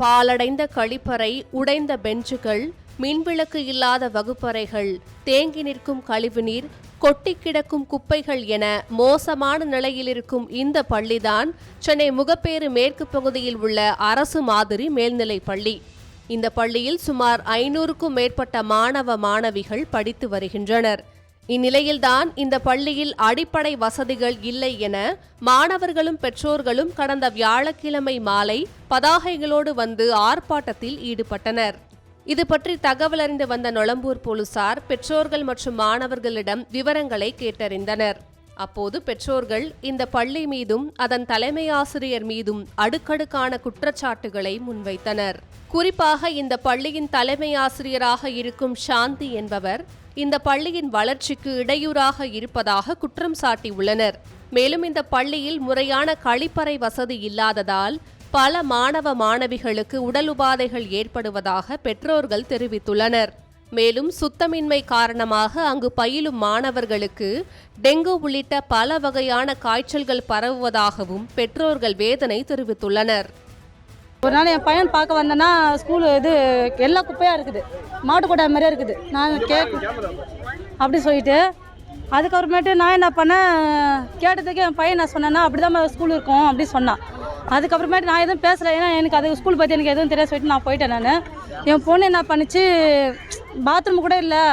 பாலடைந்த கழிப்பறை உடைந்த பெஞ்சுகள் மின்விளக்கு இல்லாத வகுப்பறைகள் தேங்கி நிற்கும் கழிவுநீர் கொட்டி கிடக்கும் குப்பைகள் என மோசமான நிலையில் இருக்கும் இந்த பள்ளிதான் சென்னை முகப்பேறு மேற்கு பகுதியில் உள்ள அரசு மாதிரி மேல்நிலை பள்ளி. இந்த பள்ளியில் சுமார் ஐநூறுக்கும் மேற்பட்ட மாணவ மாணவிகள் படித்து வருகின்றனர். இந்நிலையில்தான் இந்த பள்ளியில் அடிப்படை வசதிகள் இல்லை என மாணவர்களும் பெற்றோர்களும் கடந்த வியாழக்கிழமை மாலை பதாகைகளோடு வந்து ஆர்ப்பாட்டத்தில் ஈடுபட்டனர். இது பற்றி தகவல் அறிந்து வந்த நொளம்பூர் போலீசார் பெற்றோர்கள் மற்றும் மாணவர்களிடம் விவரங்களை கேட்டறிந்தனர். அப்போது பெற்றோர்கள் இந்த பள்ளி மீதும் அதன் தலைமை ஆசிரியர் மீதும் அடுக்கடுக்கான குற்றச்சாட்டுகளை முன்வைத்தனர். குறிப்பாக இந்த பள்ளியின் தலைமை ஆசிரியராக இருக்கும் சாந்தி என்பவர் இந்த பள்ளியின் வளர்ச்சிக்கு இடையூறாக இருப்பதாக குற்றம் சாட்டியுள்ளனர். மேலும் இந்த பள்ளியில் முறையான கழிப்பறை வசதி இல்லாததால் பல மாணவ மாணவிகளுக்கு உடல் உபாதைகள் ஏற்படுவதாக பெற்றோர்கள் தெரிவித்துள்ளனர். மேலும் சுத்தமின்மை காரணமாக அங்கு பயிலும் மாணவர்களுக்கு டெங்கு உள்ளிட்ட பல வகையான காய்ச்சல்கள் பரவுவதாகவும் பெற்றோர்கள் வேதனை தெரிவித்துள்ளனர். ஒரு நாள் என் பையன் பார்க்க வந்தேன்னா ஸ்கூல் இது எல்லா குப்பையாக இருக்குது. மாட்டு மாதிரியே இருக்குது. நான் கேக் அப்படி சொல்லிட்டு அதுக்கப்புறமேட்டு நான் என்ன பண்ணேன் கேட்டதுக்கு என் பையன் நான் சொன்னேன்னா அப்படி தான் ஸ்கூல் இருக்கும் அப்படி சொன்னான். அதுக்கப்புறமேட்டு நான் எதுவும் பேசலை. ஏன்னா எனக்கு அது ஸ்கூல் பற்றி எனக்கு எதுவும் தெரியாது சொல்லிட்டு நான் போயிட்டேன் நான். என் பொண்ணு என்ன பண்ணுச்சு பாத்ரூம் கூட இல்லை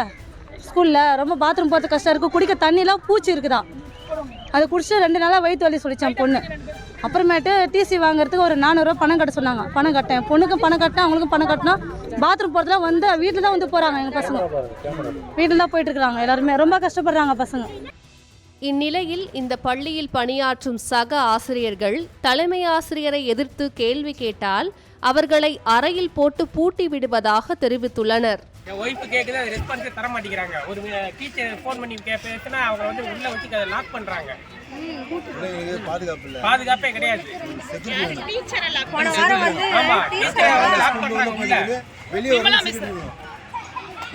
ஸ்கூலில் ரொம்ப பாத்ரூம் போகிறது கஷ்டம் இருக்குது குடிக்க தண்ணிலாம் பூச்சி இருக்குதான் அது குடிச்சு ரெண்டு நாளாக வயிற்று வலி சொல்லிச்சான் பொண்ணு. அப்புறமேட்டு டிசி வாங்குறதுக்கு ஒரு நானூறுரூவா பணம் கட்ட சொன்னாங்க. பணம் கட்டேன். பொண்ணுக்கும் பணம் கட்டினேன் அவங்களுக்கும் பணம் கட்டினா பாத்ரூம் போகிறதுலாம் வந்து வீட்டில் தான் வந்து போகிறாங்க எங்கள் பசங்க. வீட்டில் தான் போயிட்டு இருக்காங்க எல்லாருமே. ரொம்ப கஷ்டப்படுறாங்க பசங்க. இந்நிலையில் இந்த பள்ளியில் பணியாற்றும் சக ஆசிரியர்கள் தலைமை ஆசிரியரை எதிர்த்து கேள்வி கேட்டால் அவர்களை அறையில் போட்டு பூட்டி விடுவதாக தெரிவித்துள்ளனர். என் ஒய்ஃபு கேட்குது அது ரெஸ்பான்ஸே தர மாட்டேங்கிறாங்க. ஒரு டீச்சர் ஃபோன் பண்ணி பேசினா அவங்க வந்து உள்ள வச்சு அதை லாக் பண்றாங்க. பிள்ளைங்களுக்கு பாதுகாப்பு இல்லை. பாதுகாப்பே கிடையாது.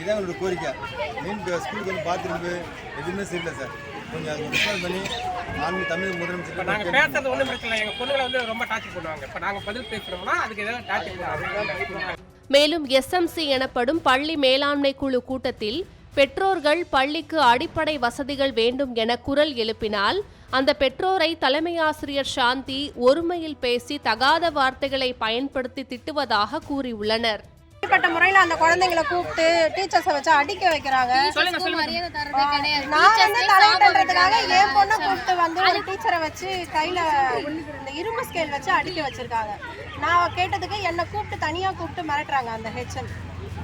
இதான் எங்களோட கோரிக்கை. மெயின் ஸ்கூலுக்கு வந்து பாத்ரூம் எதுவுமே சரியில்லை சார் கொஞ்சம் அது ரெஸ்பான்ஸ் பண்ணி மாநில தமிழ் இப்போ முதலமைச்சர் நாங்கள் பேசுறது ஒன்றும் பிரச்சனை இல்லை. எங்கள் பொண்ணுங்களை வந்து ரொம்ப டார்ச்சர் பண்ணுவாங்க. இப்போ நாங்கள் பதில் பேசுகிறோம்னா அதுக்கு ஏதாவது டார்ச்சர் பண்ணுவாங்க. மேலும் எஸ்எம்சி எனப்படும் பள்ளி மேலாண்மை குழு கூட்டத்தில் பெற்றோர்கள் பள்ளிக்கு அடிப்படை வசதிகள் வேண்டும் என குரல் எழுப்பினால் அந்த பெற்றோரை தலைமை ஆசிரியர் சாந்தி ஒருமையில் பேசி தகாத வார்த்தைகளை பயன்படுத்தி திட்டுவதாக கூறியுள்ளனர். தனிப்பட்ட முறையில் அந்த குழந்தைங்களை கூப்பிட்டு டீச்சர்ஸை வச்சு அடிக்க வைக்கிறாங்க. நான் வந்து தலையிட்டன்றதுக்காக என் பொண்ணை கூப்பிட்டு வந்து ஒரு டீச்சரை வச்சு கையில இந்த இரும்பு ஸ்கேல் வச்சு அடிக்க வச்சிருக்காங்க. நான் கேட்டதுக்கு என்னை கூப்பிட்டு தனியா கூப்பிட்டு மிரட்டுறாங்க அந்த ஹெச்எம்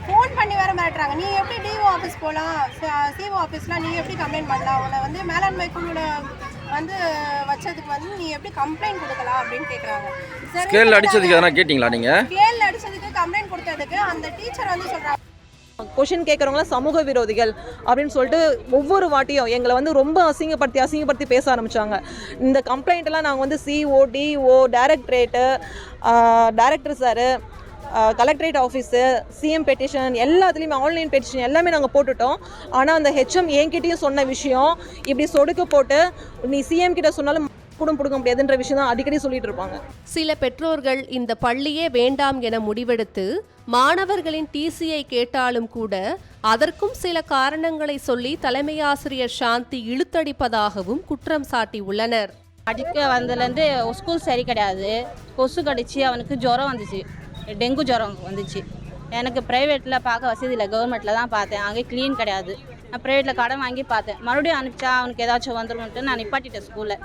ஃபோன் பண்ணி வேற மிரட்டுறாங்க. நீ எப்படி டிஓ ஆஃபீஸ் போகலாம் சிஓ ஆஃபீஸ்லாம் நீ எப்படி கம்ப்ளைண்ட் பண்ணலாம்? உன்னை வந்து மேலாண்மை குழுல வந்து வச்சதுக்கு வந்து நீ எப்படி கம்ப்ளைண்ட் கொடுக்கலாம் அப்படின்னு கேட்குறாங்க ஸ்கேல் அடிச்சதுக்கு எதனா கேட்டிங்களா நீங்கள் கேட்டதுக்கு அந்த டீச்சர் வந்து சொல்றாங்க கொஷின் கேட்குறவங்களாம் சமூக விரோதிகள் அப்படின்னு சொல்லிட்டு ஒவ்வொரு வாட்டியும் எங்களை வந்து ரொம்ப அசிங்கப்படுத்தி அசிங்கப்படுத்தி பேச ஆரம்பித்தாங்க இந்த கம்ப்ளைண்ட்டெல்லாம் நாங்கள் வந்து CO DO directorate director sir collectorate office CM petition எல்லாத்துலேயுமே ஆன்லைன் பெட்டிஷன் எல்லாமே நாங்கள் போட்டுட்டோம். ஆனால் அந்த ஹெச்எம் என்கிட்டையும் சொன்ன விஷயம் இப்படி சொடுக்கு போட்டு நீ சிஎம் கிட்ட சொன்னாலும் கூட பிடுங்க முடியாதுன்ற விஷயம் தான் அடிக்கடி சொல்லிட்டு இருப்பாங்க. சில பெற்றோர்கள் இந்த பள்ளியே வேண்டாம் என முடிவெடுத்து மாணவர்களின் டிசியை கேட்டாலும் கூட அதற்கும் சில காரணங்களை சொல்லி தலைமை ஆசிரியர் சாந்தி இழுத்தடிப்பதாகவும் குற்றம் சாட்டியுள்ளனர் அடிக்க வந்ததுலேருந்து ஸ்கூல் சரி கிடையாது. கொசு கடிச்சு அவனுக்கு ஜுரம் வந்துச்சு. டெங்கு ஜுரம் வந்துச்சு. எனக்கு ப்ரைவேட்டில் பார்க்க வசதி இல்லை. கவர்மெண்ட்டில் தான் பார்த்தேன். அங்கே க்ளீன் கிடையாது. நான் ப்ரைவேட்டில் கடன் வாங்கி பார்த்தேன். மறுபடியும் அனுப்பிச்சா அவனுக்கு ஏதாச்சும் வந்துரும்ட்டு நான் நிப்பாட்டிட்டேன் ஸ்கூலில்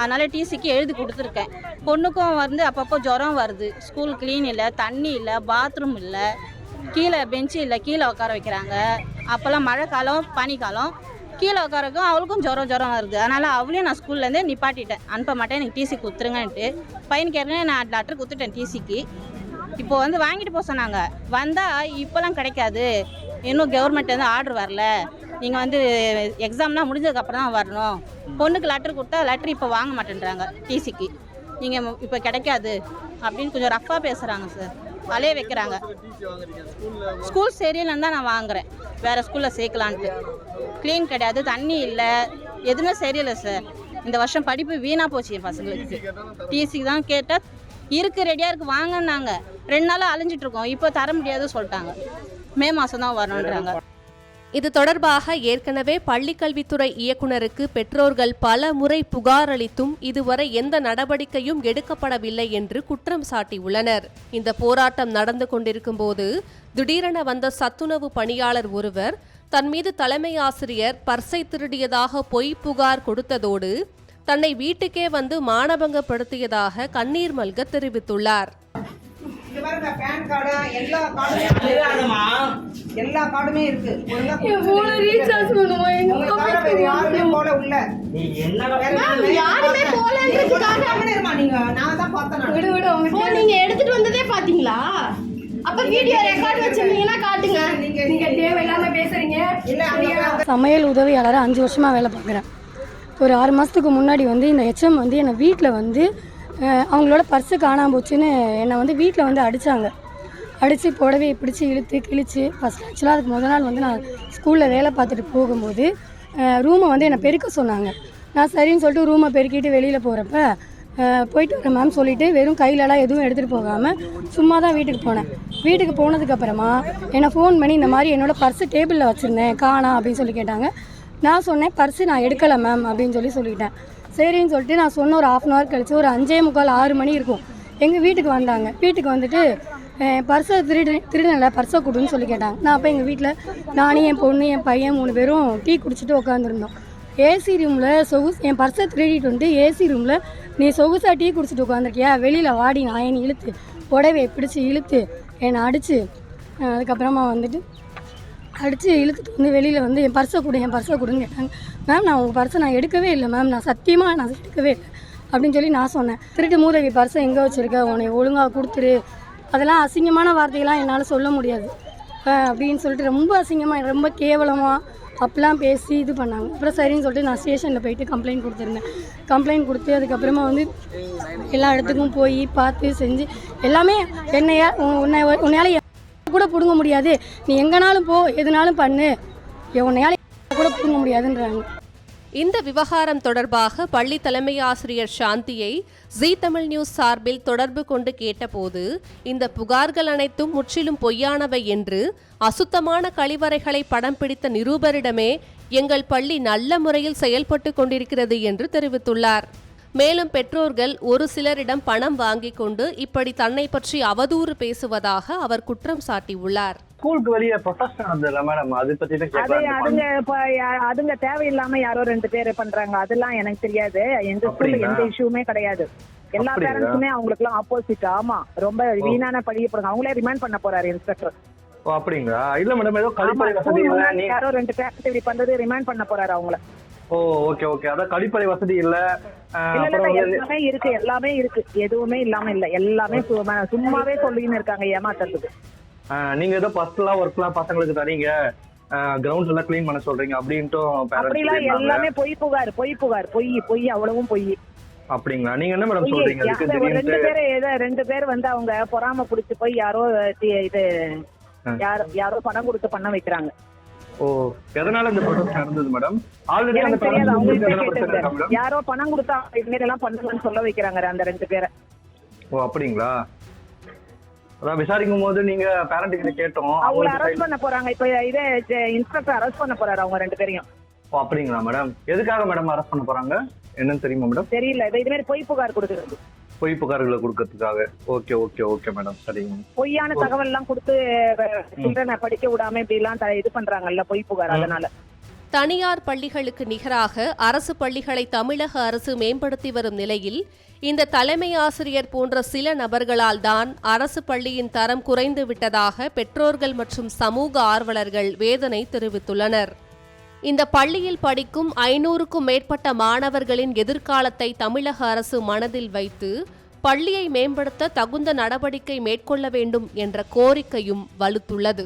அதனால் டிசிக்கு எழுதி கொடுத்துருக்கேன். பொண்ணுக்கும் வந்து அப்பப்போ ஜுரம் வருது. ஸ்கூல் க்ளீன் இல்லை தண்ணி இல்லை பாத்ரூம் இல்லை கீழே பெஞ்சு இல்லை கீழே உட்கார வைக்கிறாங்க. அப்போல்லாம் மழை காலம் பனிக்காலம் கீழே உட்காரக்கும் அவளுக்கும் ஜுரம் ஜுரம் வருது. அதனால் அவளையும் நான் ஸ்கூல்லேருந்து நிப்பாட்டிட்டேன். அனுப்ப மாட்டேன் எனக்கு டிசி கொடுத்துருங்கன்ட்டு. பையனுக்கு ஏற்கனவே நான் லெட்டர் கொடுத்துட்டேன் டிசிக்கு இப்போ வந்து வாங்கிட்டு போக சொன்னாங்க. வந்தால் இப்போலாம் கிடைக்காது. இன்னும் கவர்மெண்ட் வந்து ஆர்டர் வரல. நீங்கள் வந்து எக்ஸாம்லாம் முடிஞ்சதுக்கப்புறம் தான் வரணும். பொண்ணுக்கு லெட்டர் கொடுத்தா லெட்டர் இப்போ வாங்க மாட்டேன்றாங்க டிசிக்கு நீங்கள் இப்போ கிடைக்காது அப்படின்னு கொஞ்சம் ரஃப்பாக பேசுகிறாங்க சார் அலைய வைக்கிறாங்க. ஸ்கூல் சரியில்லைன்னு தான் நான் வாங்குறேன். வேறு ஸ்கூலில் சேர்க்கலான்ட்டு. க்ளீன் கிடையாது தண்ணி இல்லை. எதுவுமே சரியில்லை சார் இந்த வருஷம் படிப்பு வீணாக போச்சு என் பசங்களுக்கு. டிசிக்கு தான் கேட்டால் இருக்குது ரெடியாக இருக்குது வாங்கன்னாங்க. ரெண்டு நாளாக அழிஞ்சிட்ருக்கோம் இப்போ தர முடியாதுன்னு சொல்லிட்டாங்க. மே மாதம் தான் வரணுன்றாங்க. இது தொடர்பாக ஏற்கனவே பள்ளிக்கல்வித்துறை இயக்குனருக்கு பெற்றோர்கள் பல முறை புகார் அளித்தும் இதுவரை எந்த நடவடிக்கையும் எடுக்கப்படவில்லை என்று குற்றம் சாட்டியுள்ளனர். இந்த போராட்டம் நடந்து கொண்டிருக்கும் போது திடீரென வந்த சத்துணவு பணியாளர் ஒருவர் தன் மீது தலைமை ஆசிரியர் பர்சை திருடியதாக பொய் புகார் கொடுத்ததோடு தன்னை வீட்டுக்கே வந்து மானபங்கப்படுத்தியதாக கண்ணீர் மல்க தெரிவித்துள்ளார். பாருங்க பேன் கார்டு எல்லா கார்டுமே எல்லா கார்டுமே இருக்கு. ஒழுங்கா கொடுத்துருங்க. உங்களை தவிர வேற யாருமே போல உள்ள. யாருமே போலன்றதுக்காக நீங்க நான் தான் பார்த்தேன் நான். நீங்க எடுத்துட்டு வந்ததே பாத்தீங்களா அப்ப வீடியோ ரெக்கார்ட் வச்சிருந்தீங்கன்னா காட்டுங்க. நீங்க நீங்க தேவையில்லாம பேசுறீங்க. இல்ல அங்க சமையல் உதவியாளராக அஞ்சு வருஷமாக வேலை பார்க்குறேன். ஒரு ஆறு மாதத்துக்கு முன்னாடி வந்து இந்த ஹெச்எம் வந்து என்னை வீட்டில் வந்து அவங்களோட பர்ஸு காணாம போச்சுன்னு என்னை வந்து வீட்டில் வந்து அடித்தாங்க அடித்து புடவையை பிடிச்சி இழுத்து கிழிச்சு ஃபஸ்ட் ஆக்சுவலாக அதுக்கு முதல் நாள் வந்து நான் ஸ்கூலில் வேலை பார்த்துட்டு போகும்போது ரூமை வந்து என்னை பெருக்க சொன்னாங்க. நான் சரின்னு சொல்லிட்டு ரூமை பெருக்கிட்டு வெளியில் போகிறப்ப போயிட்டு வரேன் மேம் சொல்லிவிட்டு வெறும் கையிலலாம் எதுவும் எடுத்துகிட்டு போகாமல் சும்மா தான் வீட்டுக்கு போனேன். வீட்டுக்கு போனதுக்கப்புறமா என்னை ஃபோன் பண்ணி இந்த மாதிரி என்னோட பர்ஸு டேபிளில் வச்சுருந்தேன் காணா அப்படின்னு சொல்லி கேட்டாங்க. நான் சொன்னேன் பர்ஸு நான் எடுக்கலை மேம் அப்படின்னு சொல்லி சொல்லிட்டேன். சரின்னு சொல்லிட்டு நான் சொன்ன ஒரு ஆஃப் அன் ஹவர் கழிச்சு ஒரு அஞ்சே முக்கால் ஆறு மணி இருக்கும். எங்கள் வீட்டுக்கு வந்தாங்க. வீட்டுக்கு வந்துட்டு பர்ஸை திருடு திருடனில் பர்ஸை கொடுன்னு சொல்லி கேட்டாங்க. நான் அப்போ எங்கள் வீட்டில் நானும் என் பொண்ணு என் பையன் மூணு பேரும் டீ குடிச்சிட்டு உட்காந்துருந்தோம் ஏசி ரூமில் சொகுசு என் பர்ஸை திருடிட்டு வந்து ஏசி ரூமில் நீ சொகுசாக டீ குடிச்சிட்டு உட்காந்துருக்கியா வெளியில் வாடி நான் என்னை இழுத்து புடவையை பிடிச்சி இழுத்து என்னை அடித்து அதுக்கப்புறமா வந்துட்டு அடித்து இழுத்துட்டு வந்து வெளியில் வந்து என் பர்ஸை கொடு என் பர்ஸை கொடுன்னு கேட்டாங்க. மேம் நான் உங்கள் பர்ஸை நான் எடுக்கவே இல்லை மேம். நான் சத்தியமாக நான் எடுக்கவே இல்லை அப்படின்னு சொல்லி நான் சொன்னேன். திருட்டு மூதவி பர்ஸை எங்கே வச்சுருக்க? உன்னை ஒழுங்காக கொடுத்துரு. அதெல்லாம் அசிங்கமான வார்த்தைகள்லாம் என்னால் சொல்ல முடியாது. அப்படின்னு சொல்லிட்டு ரொம்ப அசிங்கமாக ரொம்ப கேவலமாக அப்படிலாம் பேசி இது பண்ணாங்க. அப்புறம் சரின்னு சொல்லிட்டு நான் ஸ்டேஷனில் போயிட்டு கம்ப்ளைண்ட் கொடுத்துருந்தேன். கம்ப்ளைண்ட் கொடுத்து அதுக்கப்புறமா வந்து எல்லா இடத்துக்கும் போய் பார்த்து செஞ்சு எல்லாமே என்னையா உன்னை உன்னையால் கூட பிடுங்க முடியாது. நீ எங்கனாலும் போ எதுனாலும் பண்ணு. உன்னையால கூட பிடுங்க முடியாதுன்றாங்க. இந்த விவகாரம் தொடர்பாக பள்ளி தலைமை ஆசிரியர் சாந்தியை ஜி தமிழ் நியூஸ் சார்பில் தொடர்பு கொண்டு கேட்டபோது இந்த புகார்கள் அனைத்தும் முற்றிலும் பொய்யானவை என்று அசுத்தமான கழிவறைகளை படம் பிடித்த நிருபரிடமே எங்கள் பள்ளி நல்ல முறையில் செயல்பட்டு கொண்டிருக்கிறது என்று தெரிவித்துள்ளார். மேலும் பெற்றோர்கள் ஒரு சிலரிடம் பணம் வாங்கிக் கொண்டு இப்படி தன்னை பற்றி அவதூறு பேசுவதாக அவர் குற்றம் சாட்டியுள்ளார். ஸ்கூலுக்கு வெளியே ப்ரொஃபஷன் வந்ததுல மேடம் அதை பத்தி அதுங்க இப்ப அதுங்க தேவையில்லாம யாரோ ரெண்டு பேர் பண்றாங்க. அதெல்லாம் எனக்கு தெரியாது. எங்க ஸ்கூல்ல? எந்த இஷ்யூமே கிடையாது. எல்லா? பேரண்ட்ஸுமே அவங்களுக்கு எல்லாம் ஆப்போசிட் ஆமா. ரொம்ப வீணான பழிய போடுங்க. அவங்களே ரிமைண்ட் பண்ண போறாரு இன்ஸ்பெக்டர் ஓ அப்படிங்களா? இல்ல மேடம் ஏதோ கழிப்பறை வசதி யாரோ ரெண்டு பேரண்ட் இப்படி பண்றது ரிமைண்ட் பண்ண போறாரு அவங்கள. ஓ ஓகே ஓகே அதான் கழிப்பறை வசதி இல்ல. எல்லாமே இருக்கு எல்லாமே இருக்கு. எதுவுமே இல்லாம இல்ல. எல்லாமே சும்மா- சும்மாவே சொல்லின்னு இருக்காங்க ஏமாத்துறதுக்கு. நீங்க ஏதோ பர்ஸ்லாம் ஒர்க்லாம் பசங்களுக்கு தரீங்க. கிரவுண்ட்ஸ் எல்லாம் க்ளீன் பண்ண சொல்றீங்க பேரண்ட்ஸ் எல்லாமே பொய் புகார் பொய் புகார். பொய் பொய் அவ்வளவும் பொய். அப்படிங்களா? நீங்க என்ன மேடம். சொல்றீங்க? ரெண்டு பேர் ஏதோ ரெண்டு பேர் வந்து அவங்க பொறாம புடிச்சு போய் யாரோ இது. யாரோ யாரோ பணம் கொடுத்து பண்ண வைக்கிறாங்க. ஓ எதனால இந்த ப்ரொடக்ட் நடந்தது மேடம் ஆல்ரெடி அந்த தெரியாது யாரோ பணம் கொடுத்தா இது மாதிரி எல்லாம் பண்ணுங்கன்னு சொல்ல வைக்கிறாங்க அந்த ரெண்டு பேரை. ஓ அப்படிங்களா? அதான் விசாரிக்கும் போது நீங்க பேரண்ட் கிட்ட கேட்டோம். அவங்கள அரெஸ்ட் பண்ண போறாங்க. இப்ப இதே இன்ஸ்பெக்டர் அரெஸ்ட் பண்ண போறாரு அவங்க ரெண்டு பேரையும். ஓ அப்படிங்களா மேடம் எதுக்காக மேடம் அரெஸ்ட் பண்ண போறாங்க? என்னன்னு தெரியுமா மேடம் தெரியல. இது இது மாதிரி பொய் புகார் கொடுக்குறது. பொய் புகார்களை கொடுக்கறதுக்காக. Okay okay okay madam. சரிங்க. பொய்யான தகவல் எல்லாம் கொடுத்து சில்ட்ரனை படிக்க விடாம இப்படி எல்லாம் இது பண்றாங்கல்ல பொய் புகார் அதனால. தனியார் பள்ளிகளுக்கு நிகராக அரசு பள்ளிகளை தமிழக அரசு மேம்படுத்தி வரும் நிலையில் இந்த தலைமை ஆசிரியர் போன்ற சில நபர்களால் தான் அரசு பள்ளியின் தரம் குறைந்து விட்டதாக பெற்றோர்கள் மற்றும் சமூக ஆர்வலர்கள் வேதனை தெரிவித்துள்ளனர். இந்த பள்ளியில் படிக்கும் ஐநூறுக்கும் மேற்பட்ட மாணவர்களின் எதிர்காலத்தை தமிழக அரசு மனதில் வைத்து பள்ளியை மேம்படுத்த தகுந்த நடவடிக்கை மேற்கொள்ள வேண்டும் என்ற கோரிக்கையும் வலுத்துள்ளது.